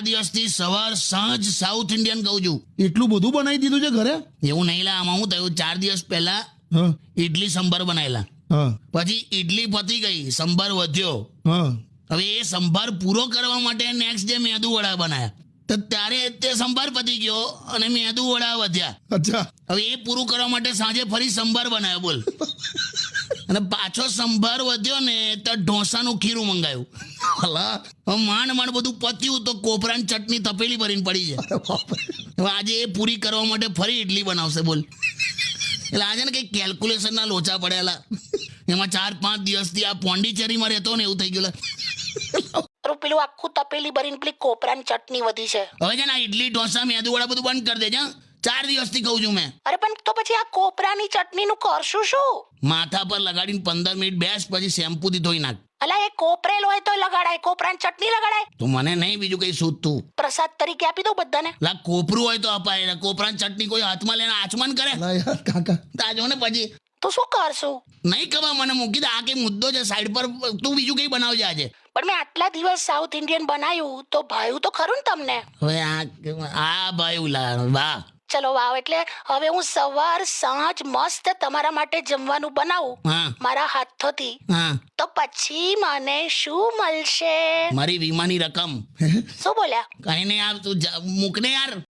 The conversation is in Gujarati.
દિવસથી સવાર સાંજ સાઉથ ઇન્ડિયન કહું છું. એટલું બધું બનાવી દીધું છે ઘરે? એવું નહીં લા આમાં હું થયું ચાર દિવસ પહેલા ઇડલી સંભાર બનાવેલા પછી ઇડલી પતી ગઈ સંભાર વધ્યો. હવે એ સંભાર પૂરો કરવા માટે નેક્સ્ટ ડે મેદુ વડા બનાયા. તો ત્યારે તે સંભાર પતી ગયો અને મેદુ વડા વધ્યા. અચ્છા. હવે એ પૂરું કરવા માટે સાંજે ફરી સંભાર બનાવ્યો બોલ. અને પાછો સંભાર વધ્યો ને તો ઢોસાનું ખીરું મંગાવ્યું માંડ માંડ બધું પત્યું તો કોપરાની ચટણી તપેલી ભરીને પડી છે. આજે એ પૂરી કરવા માટે ફરી ઇડલી બનાવશે બોલ. એટલે આજે ને કંઈક કેલ્ક્યુલેશનના લોચા પડેલા. એમાં ચાર પાંચ દિવસથી આ પોંડિચેરીમાં રહેતો ને એવું થઈ ગયું પેલું આખું તપેલી ભરીને પેલી કોપરાની ચટણી વધી છે. હવે છે ને આ ઇડલી ઢોસા મેદુ વડા બધું બંધ કરી દેજે હં? ચાર દિવસથી કહું છું મેં. અરે પણ તો પછી આ કોપરાની ચટણીનું કરશું શું? માથા પર લગાડીને પંદર મિનિટ બેસ પછી શેમ્પૂથી ધોઈ નાખ. અલા એ કોપરેલ હોય તો લગાડાય કોપરાની ચટણી લગાડાય. તું મને નહીં બીજું કઈ સૂતું પ્રસાદ તરીકે આપી દઉં બધાને. લા કોપરું હોય તો અપાય ને કોપરાની ચટણી કોઈ હાથમાં લઈને આચમન કરે? અલા યાર કાકા. તાજો ને પછી તો શું કરશું? નહીં ખબર મને મૂકી દે. આ કઈ મુદ્દો છે સાઈડ પર. તું બીજું કઈ બનાવજે આજે. પણ મેં આટલા દિવસ સાઉથ ઇન્ડિયન બનાવ્યું તો ભાયું તો ખરું ને તમને? હવે આ આ ભાઈ લા વાહ. ચલો વાવ એટલે હવે હું સવાર સાંજ મસ્ત તમારા માટે જમવાનું બનાવું. મારા હાથોથી. તો પછી મને શું મળશે? મારી વીમાની રકમ. શું બોલ્યા? કઈ નહીં આવ તું મૂકને યાર.